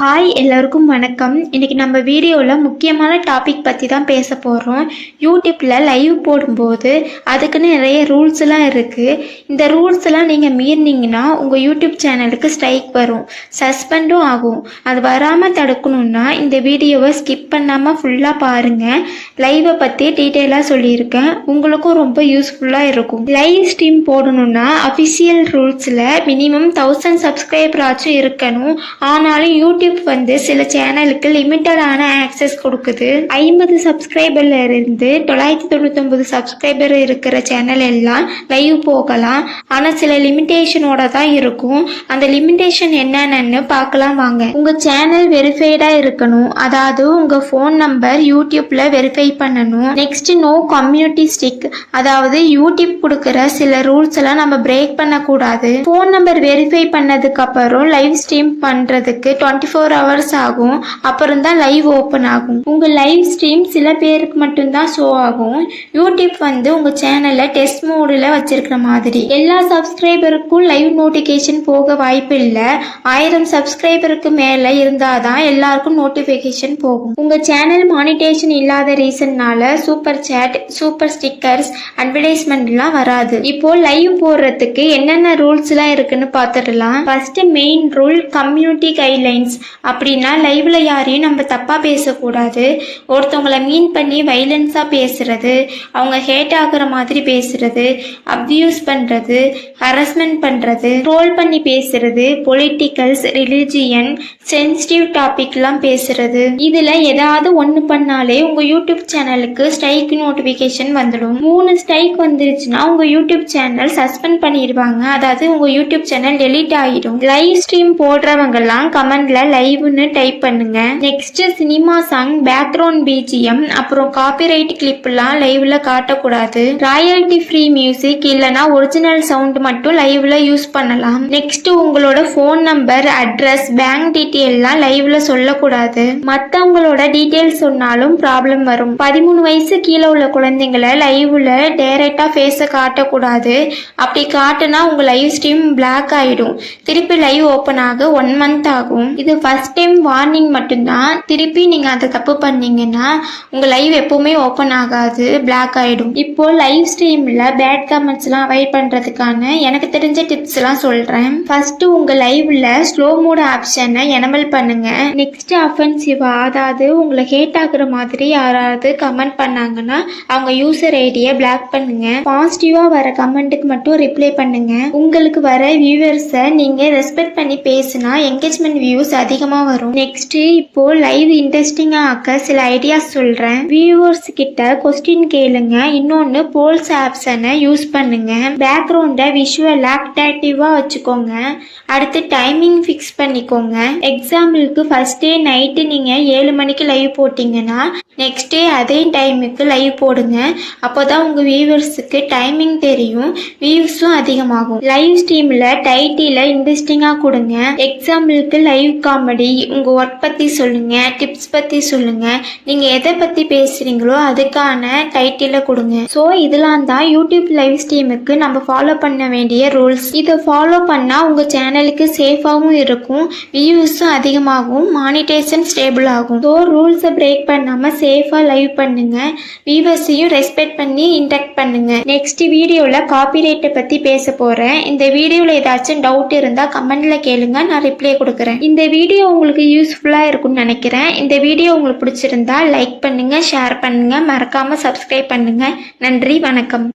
Hi எல்லோருக்கும் வணக்கம். இன்றைக்கி நம்ம வீடியோவில் முக்கியமான டாபிக் பற்றி தான் பேச போகிறோம் யூடியூப்பில் லைவ் போடும்போது அதுக்குன்னு நிறைய ரூல்ஸ்லாம் இருக்குது இந்த ரூல்ஸ் எல்லாம் நீங்கள் மீறினீங்கன்னா உங்கள் யூடியூப் சேனலுக்கு ஸ்ட்ரைக் வரும். சஸ்பெண்டும் ஆகும். அது வராமல் தடுக்கணும்னா இந்த வீடியோவை ஸ்கிப் பண்ணாமல் ஃபுல்லாக பாருங்கள் லைவை பற்றி டீட்டெயிலாக சொல்லியிருக்கேன். உங்களுக்கும் ரொம்ப யூஸ்ஃபுல்லாக இருக்கும். லைவ் ஸ்ட்ரீம் போடணும்னா அஃபிஷியல் ரூல்ஸில் மினிமம் தௌசண்ட் சப்ஸ்கிரைபராச்சும் இருக்கணும். ஆனாலும் யூடியூப் வந்து சில சேனலுக்கு லிமிட்டடான ஆக்சஸ் கொடுக்குது. ஐம்பது சப்ஸ்கிரைபர்ல இருந்து தொள்ளாயிரத்தி தொண்ணூத்தொம்பது சப்ஸ்கிரைபர் இருக்கிற சேனல் எல்லாம் லைவ் போகலாம். ஆனால் சில லிமிட்டேஷனோட தான் இருக்கும். அந்த லிமிட்டேஷன் என்னென்னு பார்க்கலாம் வாங்க. உங்கள் சேனல் வெரிஃபைடாக இருக்கணும். அதாவது உங்கள் ஃபோன் நம்பர் யூடியூப்பில் வெரிஃபை பண்ணணும். நெக்ஸ்ட் நோ கம்யூனிட்டி ஸ்டிக் அதாவது யூடியூப் கொடுக்குற சில ரூல்ஸ் எல்லாம் நம்ம பிரேக் பண்ணக்கூடாது. ஃபோன் நம்பர் வெரிஃபை பண்ணதுக்கு அப்புறம் லைவ் ஸ்ட்ரீம் பண்ணுறதுக்கு டுவெண்ட்டி ஃபோர் ஃபோர் ஹவர்ஸ் ஆகும். அப்புறம் தான் லைவ் ஓப்பன் ஆகும். உங்கள் லைவ் ஸ்ட்ரீம் சில பேருக்கு மட்டும்தான் ஷோ ஆகும். யூடியூப் வந்து உங்கள் சேனலை டெஸ்ட் மோடில் வச்சிருக்கிற மாதிரி. எல்லா சப்ஸ்கிரைபருக்கும் லைவ் நோட்டிஃபிகேஷன் போக வாய்ப்பு இல்லை. ஆயிரம் சப்ஸ்கிரைபருக்கு மேலே இருந்தால் தான் எல்லாருக்கும் நோட்டிஃபிகேஷன் போகும். உங்கள் சேனல் மானிட்டேஷன் இல்லாத ரீசன்னால சூப்பர் சேட் சூப்பர் ஸ்டிக்கர்ஸ் அட்வர்டைஸ்மெண்ட்லாம் வராது. இப்போ லைவ் போடுறதுக்கு என்னென்ன ரூல்ஸ்லாம் இருக்குன்னு பார்த்துடலாம். First main rule community guidelines அப்படின்னா லைவ்ல யாரையும் நம்ம தப்பாக பேசக்கூடாது. ஒருத்தவங்கள மீன் பண்ணி வைலன்ஸாக பேசுறது அவங்க ஹேட் ஆகுற மாதிரி பேசுறது அப்யூஸ் பண்ணுறது ஹரஸ்மெண்ட் பண்ணுறது ட்ரோல் பண்ணி பேசுறது பொலிட்டிக்கல்ஸ் ரிலிஜியன் சென்சிட்டிவ் டாபிக்லாம் பேசுறது. இதில் ஏதாவது ஒன்று பண்ணாலே உங்கள் யூடியூப் சேனலுக்கு ஸ்ட்ரைக் நோட்டிஃபிகேஷன் வந்துடும். மூணு ஸ்ட்ரைக் வந்துருச்சுன்னா உங்கள் யூடியூப் சேனல் சஸ்பெண்ட் பண்ணிடுவாங்க. அதாவது உங்கள் யூடியூப் சேனல் டெலீட் ஆகிடும் லைவ் ஸ்ட்ரீம் போடுறவங்கெல்லாம் கமெண்ட்ல லைவ்னு டைப் பண்ணுங்க. Next cinema song background BGM அப்புறம் காப்பிரைட் கிளிப்லாம் லைவ்ல காட்டக்கூடாது. ராயல்டி ஃப்ரீ மியூசிக் இல்லனா ஒரிஜினல் சவுண்ட் மட்டும் லைவ்ல யூஸ் பண்ணலாம். நெக்ஸ்ட் உங்களோட ஃபோன் நம்பர் அட்ரஸ் பேங்க் டீட்டெயில்லாம் லைவ்ல சொல்லக்கூடாது. மற்றவங்களோட டீட்டெயில் சொன்னாலும் ப்ராப்ளம் வரும். பதிமூணு வயசு கீழே உள்ள குழந்தைங்களை லைவ்ல டைரக்டா ஃபேஸை காட்டக்கூடாது. அப்படி காட்டுனா உங்க லைவ் ஸ்ட்ரீம் பிளாக் ஆயிடும். திருப்பி லைவ் ஓப்பன் ஆக ஒன் மந்த் ஆகும். இது ஃபர்ஸ்ட் டைம் வார்னிங் மட்டும்தான். திருப்பி நீங்கள் அதை தப்பு பண்ணீங்கன்னா உங்கள் லைவ் எப்போவுமே ஓப்பன் ஆகாது பிளாக் ஆகிடும் இப்போ லைவ் ஸ்ட்ரீமில் பேட் கமெண்ட்ஸ்லாம் அவாய்ட் பண்ணுறதுக்கான எனக்கு தெரிஞ்ச டிப்ஸ்லாம் சொல்கிறேன் ஃபஸ்ட்டு உங்கள் லைவில் ஸ்லோ மோட் ஆப்ஷனை எனமல் பண்ணுங்கள் நெக்ஸ்ட் அஃபென்சிவா அதாவது உங்களை ஹேட் ஆகுற மாதிரி யாராவது கமெண்ட் பண்ணாங்கன்னா அவங்க யூசர் ஐடியை பிளாக் பண்ணுங்கள் பாசிட்டிவாக வர கமெண்ட்டுக்கு மட்டும் ரிப்ளை பண்ணுங்கள் உங்களுக்கு வர வியூவர்ஸை நீங்கள் ரெஸ்பெக்ட் பண்ணி பேசினா என்கேஜ்மெண்ட் வியூஸ் அதிகமாக வரும். நெக்ஸ்ட் இப்போ லைவ் இன்ட்ரெஸ்டிங்காக ஆக்க சில ஐடியாஸ் சொல்கிறேன் வியூவர்ஸ் கிட்ட கொஸ்டின் கேளுங்க. இன்னொன்று போல்ஸ் ஆப்ஷனை யூஸ் பண்ணுங்க. பேக்ரவுண்டை விஷுவல் ஆக்டாக்டிவாக வச்சுக்கோங்க. அடுத்து டைமிங் ஃபிக்ஸ் பண்ணிக்கோங்க. எக்ஸாம்பிளுக்கு ஃபர்ஸ்ட் டே நைட்டு நீங்கள் ஏழு மணிக்கு லைவ் போட்டிங்கன்னா நெக்ஸ்ட் டே அதே டைமுக்கு லைவ் போடுங்க. அப்போ தான் உங்கள் வியூவர்ஸுக்கு டைமிங் தெரியும். வியூஸும் அதிகமாகும். லைவ் ஸ்ட்ரீமில் டைட்டில இன்ட்ரெஸ்டிங்காக கொடுங்க. எக்ஸாம்பிளுக்கு லைவ் காம் காமெடி உங்கள் ஒர்க் பற்றி சொல்லுங்கள் டிப்ஸ் பற்றி சொல்லுங்கள் நீங்கள் எதை பற்றி பேசுகிறீங்களோ அதுக்கான டைட்டிலை கொடுங்க. ஸோ இதெல்லாம் தான் யூடியூப் லைவ் ஸ்ட்ரீமுக்கு நம்ம ஃபாலோ பண்ண வேண்டிய ரூல்ஸ் இதை ஃபாலோ பண்ணால் உங்கள் சேனலுக்கு சேஃபாகவும் இருக்கும் வியூஸும் அதிகமாகும் மானிட்டேஷன் ஸ்டேபிள் ஆகும். ஸோ ரூல்ஸை பிரேக் பண்ணாமல் சேஃபாக லைவ் பண்ணுங்கள் வியூவர்ஸையும் ரெஸ்பெக்ட் பண்ணி இன்டெக்ட் பண்ணுங்கள் நெக்ஸ்ட் வீடியோவில் காப்பிரைட்டை பற்றி பேச போகிறேன் இந்த வீடியோவில் ஏதாச்சும் டவுட் இருந்தால் கமெண்டில் கேளுங்க நான் ரிப்ளை கொடுக்குறேன். இந்த வீடியோ வீடியோ உங்களுக்கு யூஸ்ஃபுல்லாக இருக்கும்னு நினைக்கிறேன். இந்த வீடியோ உங்களுக்கு பிடிச்சிருந்தா லைக் பண்ணுங்கள் ஷேர் பண்ணுங்கள் மறக்காமல் சப்ஸ்கிரைப் பண்ணுங்கள் நன்றி வணக்கம்.